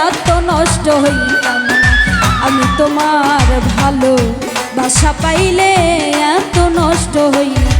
এত নষ্ট হইতাম আমি তোমার ভালো বাসা পাইলে এত নষ্ট হইতাম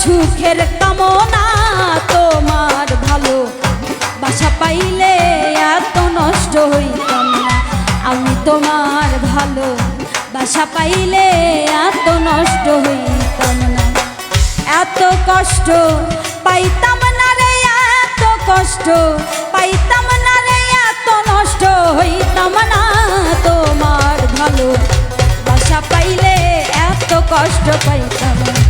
সুখের কামনা তোমার ভালো বাসা পাইলে এত নষ্ট হইতাম না। আমি তোমার ভালো বাসা পাইলে এত নষ্ট হইতাম না। এত কষ্ট পাইতাম না রে, এত কষ্ট পাইতাম না রে, এত নষ্ট হইতাম না। তোমার ভালো বাসা পাইলে এত কষ্ট পাইতাম না।